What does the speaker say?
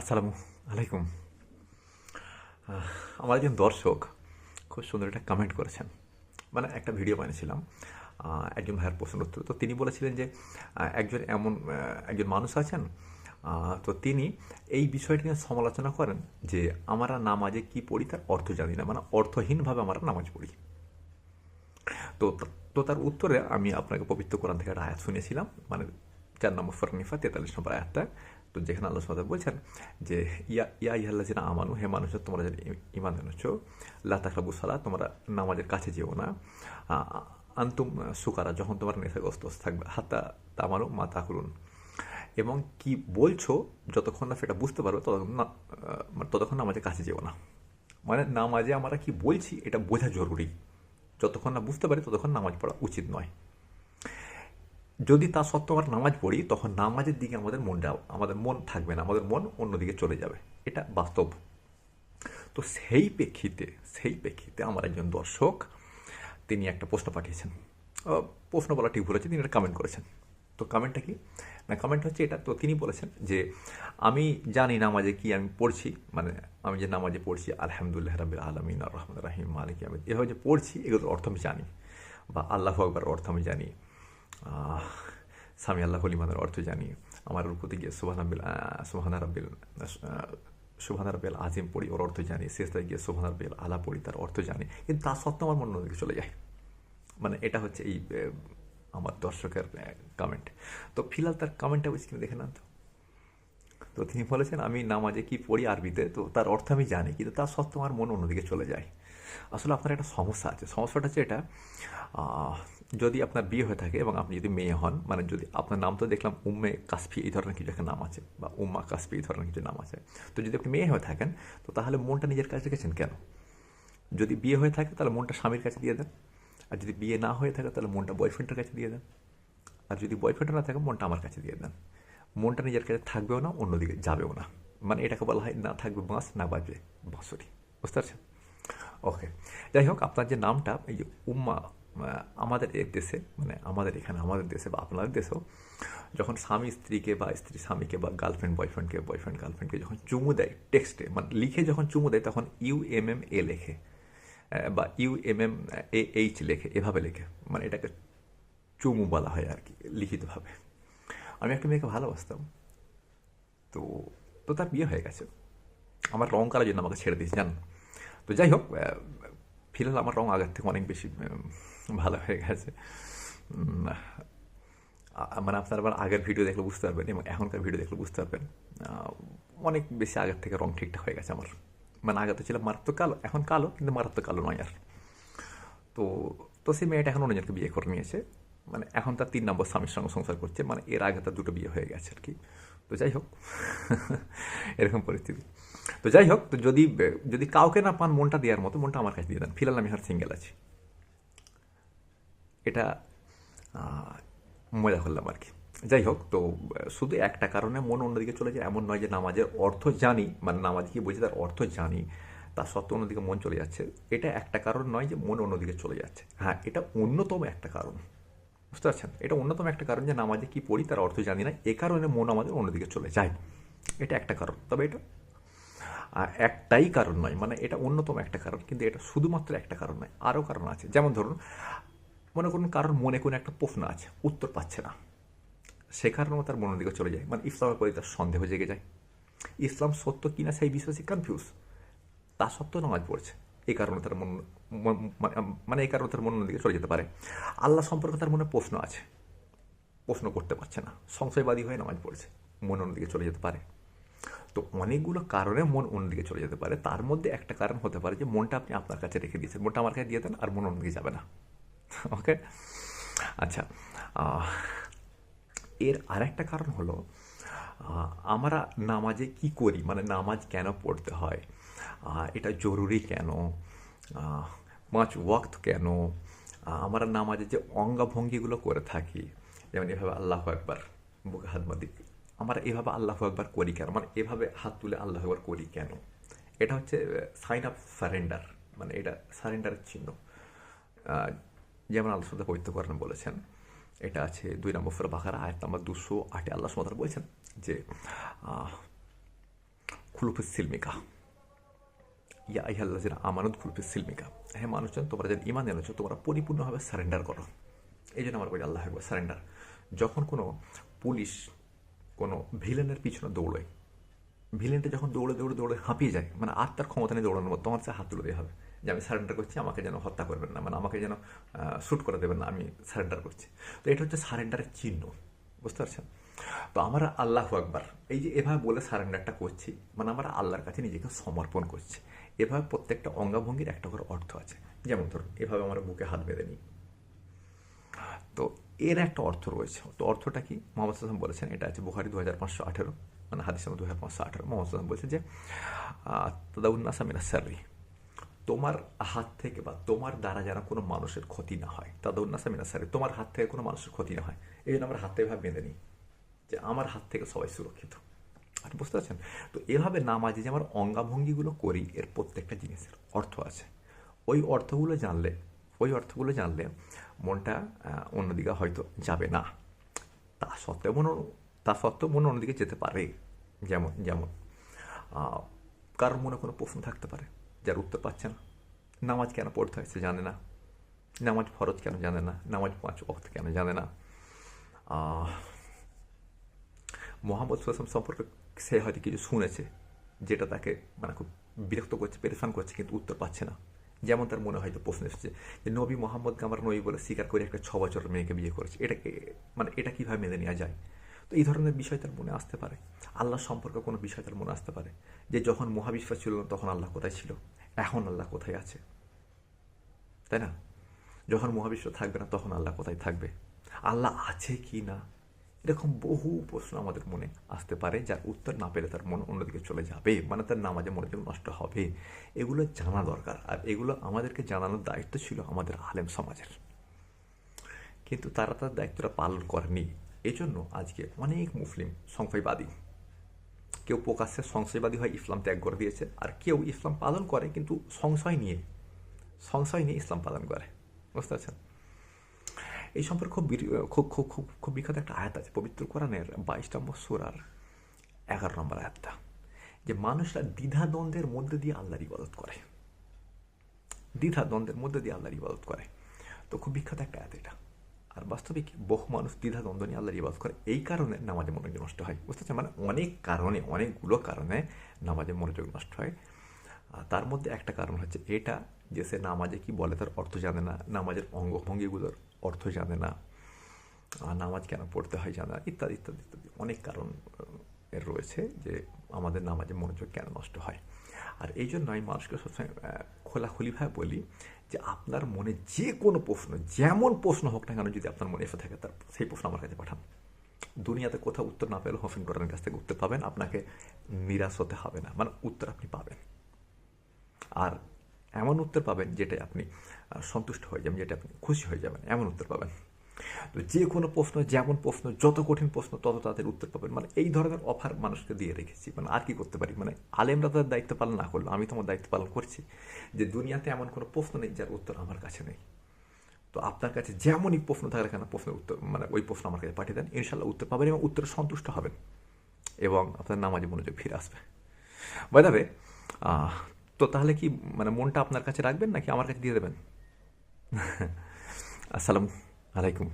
আসসালামু আলাইকুম। আমার একজন দর্শক খুব সুন্দর একটা কমেন্ট করেছেন। মানে একটা ভিডিও বানিয়েছিলাম একজন ভাইয়ের প্রশ্ন উত্তর। তো তিনি বলেছিলেন যে একজন এমন একজন মানুষ আছেন তো তিনি এই বিষয়টি নিয়ে সমালোচনা করেন যে, আমরা নামাজে কি পড়ি তার অর্থ জানি না। মানে অর্থহীনভাবে আমরা নামাজ পড়ি। তো তো তার উত্তরে আমি আপনাকে পবিত্র কোরআন থেকে একটা আয়াত শুনেছিলাম মানে চার নম্বর ফরনিফা তেতাল্লিশ নম্বর আয়াতটা। তো যেখানে আল্লাহ সাদা বলছেন যে ইয়া ইয়া ইহাল্লা যেন আমানু হে মানুষের তোমরা যেন ইমান এনেছ লাতাকরাবু সালা তোমরা নামাজের কাছে যেও না। আন্তুম সুকারা যখন তোমার নেশাগ্রস্ত থাকবে। হাত্তা তামারও মা তাকুরুন এবং কি বলছো যতক্ষণ না সেটা বুঝতে পারবে ততক্ষণ না আহ, ততক্ষণ নামাজের কাছে যেও না। মানে নামাজে আমরা কি বলছি এটা বোঝা জরুরি। যতক্ষণ না বুঝতে পারি ততক্ষণ নামাজ পড়া উচিত নয়। যদি তা সত্ত্বেও আমরা নামাজ পড়ি, তখন নামাজের দিকে আমাদের মনটা আমাদের মন থাকবে না, আমাদের মন অন্যদিকে চলে যাবে। এটা বাস্তব। তো সেই প্রেক্ষিতে সেই প্রেক্ষিতে আমার একজন দর্শক, তিনি একটা প্রশ্ন পাঠিয়েছেন। প্রশ্ন বলা ঠিক ভুল তিনি একটা কমেন্ট করেছেন। তো কমেন্টটা কি? না কমেন্ট হচ্ছে এটা, তো তিনি বলেছেন যে, আমি জানি নামাজে কি আমি পড়ছি মানে আমি যে নামাজে পড়ছি, আলহামদুলিল্লাহ রাবিল আলমিন, আর রহমান রাহিম, মালিক আমি এভাবে যে পড়ছি, এগুলোর অর্থ আমি জানি, বা আল্লাহ আকবর অর্থ আমি জানি। স্বামী আল্লাহ হলিমানের অর্থ জানি। আমার রূপতে গিয়ে রাব্বিল সুবাহান রাব্বিল সুবহান রাব্বিল আজিম পড়ি, ওর অর্থ জানি। শেষটায় গিয়ে সুবহান রাব্বিল আলা পড়ি, তার অর্থ জানি। কিন্তু তা সত্ত্বেও আমার মন অন্যদিকে চলে যায়। মানে এটা হচ্ছে এই আমার দর্শকের কমেন্ট তো ফিলহাল তার কমেন্টটা স্ক্রিনে দেখে নেন তো। তো তিনি বলেছেন, আমি নামাজে কি পড়ি আরবিতে? তো তার অর্থ আমি জানি, কিন্তু তা সত্ত্বেও আমার মন অন্যদিকে চলে যায়। আসলে আপনার একটা সমস্যা আছে। সমস্যাটা হচ্ছে এটা যদি আপনার বিয়ে হয়ে থাকে এবং আপনি যদি মেয়ে হন মানে যদি আপনার নাম তো দেখলাম উম্মে কাসফি, এই ধরনের কিছু একটা নাম আছে, বা উম্মা কাসফি, এই ধরনের কিছু নাম আছে। তো যদি আপনি মেয়ে হয়ে থাকেন, তো তাহলে মনটা নিজের কাছে রেখেছেন কেন? যদি বিয়ে হয়ে থাকে, তাহলে মনটা স্বামীর কাছে দিয়ে দেন। আর যদি বিয়ে না হয়ে থাকে, তাহলে মনটা বয়ফ্রেন্ডের কাছে দিয়ে দেন। আর যদি বয়ফ্রেন্ড না থাকে, মনটা আমার কাছে দিয়ে দেন। মনটা নিজের কাছে থাকবেও না, অন্যদিকে যাবেও না। মানে এটাকে বলা হয় না থাকবে বাঁশ, না বাজবে বাঁশরি। বুঝতে পারছেন? ওকে যাই হোক, আপনার যে নামটা, এই যে উম্মা আমাদের এই দেশে মানে আমাদের এখানে আমাদের দেশে বা আপনাদের দেশেও, যখন স্বামী স্ত্রীকে বা স্ত্রী স্বামীকে বা গার্লফ্রেন্ড বয়ফ্রেন্ডকে বয়ফ্রেন্ড গার্লফ্রেন্ডকে যখন চুমু দেয় টেক্সটে মানে লিখে যখন চুমু দেয় তখন ইউ এম এম এ লেখে বা U M M A H লেখে, এভাবে লেখে মানে এটাকে চুমু বলা হয় আর কি, লিখিতভাবে। আমি একটা মেয়েকে ভালোবাসতাম, তো তো তার বিয়ে হয়ে গেছে। আমার রং করার জন্য আমাকে ছেড়ে দিয়েছে জান তো যাই হোক ফিলহাল আমার রং আগের থেকে অনেক বেশি ভালো হয়ে গেছে। মানে আপনার আবার আগের ভিডিও দেখলে বুঝতে পারবেন এবং এখনকার ভিডিও দেখলে বুঝতে পারবেন অনেক বেশি আগের থেকে রং ঠিকঠাক হয়ে গেছে আমার। মানে আগে তো ছিল মারাত্মক কালো, এখন কালো, কিন্তু মারাত্মক কালো নয় আর। তো তো সেই মেয়েটা এখন অন্যজনকে বিয়ে করে নিয়েছে। মানে এখন তার তিন নম্বর স্বামীর সঙ্গে সংসার করছে মানে এর আগে তার দুটো বিয়ে হয়ে গেছে আর কি। তো যাই হোক, এরকম পরিস্থিতি। তো যাই হোক তো যদি যদি কাউকে না পান মনটা দেওয়ার মতো, মনটা আমার কাছে দিয়ে দেন। ফিলহাল আমি আর সিঙ্গেল আছি। এটা মজা করলাম আর কি। যাই হোক তো, শুধু একটা কারণে মন অন্যদিকে চলে যায়, এমন নয় যে নামাজের অর্থ জানি মানে নামাজ কি বলছি তার অর্থ জানি তার সত্ত্বেও অন্যদিকে মন চলে যাচ্ছে। এটা একটা কারণ নয় যে মন অন্যদিকে চলে যাচ্ছে। হ্যাঁ এটা অন্যতম একটা কারণ। বুঝতে পারছেন? এটা অন্যতম একটা কারণ যে নামাজে কি পড়ি তার অর্থ জানি না, এ কারণে মন আমাদের অন্যদিকে চলে যায়। এটা একটা কারণ। তবে এটা একটাই কারণ নয় মানে এটা অন্যতম একটা কারণ, কিন্তু এটা শুধুমাত্র একটা কারণ নয়, আরও কারণ আছে। যেমন ধরুন, মনে করুন কারোর মনে কোনো একটা প্রশ্ন আছে, উত্তর পাচ্ছে না, সে কারণেও তার মনের দিকে চলে যায়। মানে ইসলামের প্রতি তার সন্দেহ জেগে যায়। ইসলাম সত্য কিনা সেই বিষয়ে সে কনফিউজ তা সত্ত্বেও নামাজ পড়ছে। এই কারণে তার মন মন- মানে- এই কারণে তার মনের দিকে চলে যেতে পারে। আল্লাহ সম্পর্কে তার মনে প্রশ্ন আছে। প্রশ্ন করতে পারছে না। সংশয়বাদী হয়ে নামাজ পড়ছে। মন অন্যদিকে চলে যেতে পারে। তো অনেকগুলো কারণে মন অন্যদিকে চলে যেতে পারে। তার মধ্যে একটা কারণ হতে পারে যে মনটা আপনি আপনার কাছে রেখে দিয়েছেন। মনটা আমার কাছে দিয়ে দেন আর মন অন্যদিকে যাবে না। ওকে আচ্ছা এর আরেকটা কারণ হলো আমরা নামাজে কি করি? মানে নামাজ কেন পড়তে হয়? এটা জরুরি কেন? পাঁচ ওয়াক্ত কেন? আমরা নামাজে যে অঙ্গভঙ্গিগুলো করে থাকি, যেমন এভাবে আল্লাহ একবার বুকে হাত বাঁধি আমরা এভাবে আল্লাহ একবার করি কেন? মানে এভাবে হাত তুলে আল্লাহ একবার করি কেন? এটা হচ্ছে সাইন অফ সারেন্ডার মানে এটা সারেন্ডারের চিহ্ন। যেমন আল্লাহ সাথে পবিত্র করেন বলেছেন, এটা আছে দুই নম্বর ফের বাকারা, আয়াত নম্বর দুশো আটে। আল্লাহ সুমাতার বলেছেন যে খুলুফিস সিলমিকা। ইয়া ইহাল্লাজিনা আমানত খুলুফিস সিলমিকা। হ্যাঁ মানুষজন, তোমরা যেন ইমান এনেছো, তোমরা পরিপূর্ণভাবে সারেন্ডার করো। এই জন্য আমার বলি আল্লাহ একবার সারেন্ডার যখন কোনো পুলিশ কোনো ভিলেনের পিছনে দৌড়ায় ভিলেনটা যখন দৌড়ে দৌড়ে দৌড়ে হাঁপিয়ে যায় মানে আর তার ক্ষমতা নেই দৌড়ানোর মতো তোমার হাত তুলে হবে যে আমি সারেন্ডার করছি, আমাকে যেন হত্যা করবেন না মানে আমাকে যেন শ্যুট করে দেবেন না, আমি সারেন্ডার করছি। তো এটা হচ্ছে সারেন্ডারের চিহ্ন, বুঝতে পারছেন? তো আমরা আল্লাহ আকবার, এই যে এভাবে বলে সারেন্ডারটা করছি মানে আমরা আল্লাহর কাছে নিজেকে সমর্পণ করছি। এভাবে প্রত্যেকটা অঙ্গাভঙ্গির একটা করে অর্থ আছে। যেমন ধরুন, এভাবে আমরা বুকে হাত বেঁধে নিই। তো এর একটা অর্থ রয়েছে। তো অর্থটা কি? মোহাম্মদ সাল্লাম বলেছেন, এটা আছে বুহারি দু হাজার পাঁচশো আঠেরো মানে হাদিস দু হাজার পাঁচশো আঠেরো। মোহাম্মদ সাল্লাম বলছে যে তদাউন্নাসা মিনা সারি তোমার হাত থেকে বা তোমার দ্বারা যেন কোনো মানুষের ক্ষতি না হয়। তাদাউন্নাসা মিনা সারি তোমার হাত থেকে কোনো মানুষের ক্ষতি না হয়। এই জন্য আমরা হাত ভাবে বেঁধে নিই, যে আমার হাত থেকে সবাই সুরক্ষিত। আপনি বুঝতে পারছেন? তো এভাবে নামাজে যে আমার অঙ্গাভঙ্গিগুলো করি, এর প্রত্যেকটা জিনিসের অর্থ আছে। ওই অর্থগুলো জানলে ওই অর্থগুলো জানলে মনটা অন্যদিকে হয়তো যাবে না। তা সত্ত্বেও মন তা সত্ত্বেও মন অন্যদিকে যেতে পারে। যেমন যেমন কারোর মনে কোনো প্রশ্ন থাকতে পারে, যার উত্তর পাচ্ছে না। নামাজ কেন পড়তে হয় সে জানে না। নামাজ ফরজ কেন জানে না? নামাজ পাঁচ অর্থ কেন জানে না? মোহাম্মদ সুলাম সম্পর্কে সে হয়তো কিছু শুনেছে, যেটা তাকে মানে খুব বিরক্ত করছে, পেরেশান করছে, কিন্তু উত্তর পাচ্ছে না। যেমন তার মনে হয়তো প্রশ্ন এসেছে যে নবী মোহাম্মদকে আমার নবী বলে স্বীকার করে একটা ছ বছরের মেয়েকে বিয়ে করেছে। এটাকে মানে এটা কীভাবে মেনে নেওয়া যায়? তো এই ধরনের বিষয় তার মনে আসতে পারে। আল্লাহ সম্পর্কে কোনো বিষয় তার মনে আসতে পারে যে যখন মহাবিশ্বাস ছিল না তখন আল্লাহ কোথায় ছিল? এখন আল্লাহ কোথায় আছে? তাই না? যখন মহাবিশ্ব থাকবে না তখন আল্লাহ কোথায় থাকবে? আল্লাহ আছে কি না? এরকম বহু প্রশ্ন আমাদের মনে আসতে পারে, যার উত্তর না পেলে তার মন অন্যদিকে চলে যাবে মানে তার নামাজে মনোযোগ নষ্ট হবে। এগুলো জানা দরকার, আর এগুলো আমাদেরকে জানানোর দায়িত্ব ছিল আমাদের আলেম সমাজের। কিন্তু তারা তার দায়িত্বটা পালন করেনি। এজন্য আজকে অনেক মুসলিম সংশয়বাদী। কেউ প্রকাশ্যে সংশয়বাদী হয় ইসলাম ত্যাগ করে দিয়েছে, আর কেউ ইসলাম পালন করে, কিন্তু সংশয় নিয়ে সংশয় নিয়ে ইসলাম পালন করে। বুঝতে পারছেন? এই সম্পর্কে খুব খুব খুব খুব খুব বিখ্যাত একটা আয়াত আছে, পবিত্র কোরআনের বাইশ নম্বর সুরার এগারো নম্বর আয়াতটা, যে মানুষরা দ্বিধা দ্বন্দ্বের মধ্যে দিয়ে আল্লাহর ইবাদত করে। দ্বিধা দ্বন্দ্বের মধ্যে দিয়ে আল্লাহর ইবাদত করে। তো খুব বিখ্যাত একটা আয়াত এটা। আর বাস্তবিক বহু মানুষ দ্বিধা দ্বন্দ্ব নিয়ে আল্লাহর ইবাদত করে। এই কারণে নামাজে মনোযোগ নষ্ট হয়। বুঝতে পারছেন? মানে অনেক কারণে, অনেকগুলো কারণে নামাজে মনোযোগ নষ্ট হয়। তার মধ্যে একটা কারণ হচ্ছে এটা যে সে নামাজে কি বলে তার অর্থ জানে না। নামাজের অঙ্গভঙ্গিগুলোর অর্থ জানে না নামাজ কেন পড়তে হয় জানা ইত্যাদি ইত্যাদি ইত্যাদি। অনেক কারণ এর রয়েছে যে আমাদের নামাজে মনোযোগ কেন নষ্ট হয়। আর এই জন্য আমি মানুষকে সবসময় খোলাখুলিভাবে বলি যে আপনার মনে যে কোনো প্রশ্ন, যেমন প্রশ্ন হোক না কেন, যদি আপনার মনে এসে থাকে, তার সেই প্রশ্ন আমার কাছে পাঠান। দুনিয়াতে কোথাও উত্তর না পেলে হফিন করার কাছ থেকে উত্তর পাবেন, আপনাকে নিরাশ হতে হবে না মানে উত্তর আপনি পাবেন। আর এমন উত্তর পাবেন যেটা আপনি সন্তুষ্ট হয়ে যাবেন, যেটা আপনি খুশি হয়ে যাবেন, এমন উত্তর পাবেন। তো যে কোনো প্রশ্ন, যেমন প্রশ্ন, যত কঠিন প্রশ্ন, তত তাদের উত্তর পাবেন। মানে এই ধরনের অফার মানুষকে দিয়ে রেখেছি। মানে আর কি করতে পারি? মানে আলেমরা তাদের দায়িত্ব পালন না করল আমি তোমার দায়িত্ব পালন করছি যে দুনিয়াতে এমন কোনো প্রশ্ন নেই যার উত্তর আমার কাছে নেই। তো আপনার কাছে যেমনই প্রশ্ন থাকে কেন, প্রশ্নের উত্তর মানে ওই প্রশ্ন আমার কাছে পাঠিয়ে দেন ইনশাল্লাহ উত্তর পাবেন এবং উত্তরে সন্তুষ্ট হবেন এবং আপনার নামাজে মনোযোগ ফিরে আসবে। বাইদাবে তো তাহলে কি মানে মনটা আপনার কাছে রাখবেন নাকি আমার কাছে দিয়ে দেবেন? আসসালামু আলাইকুম।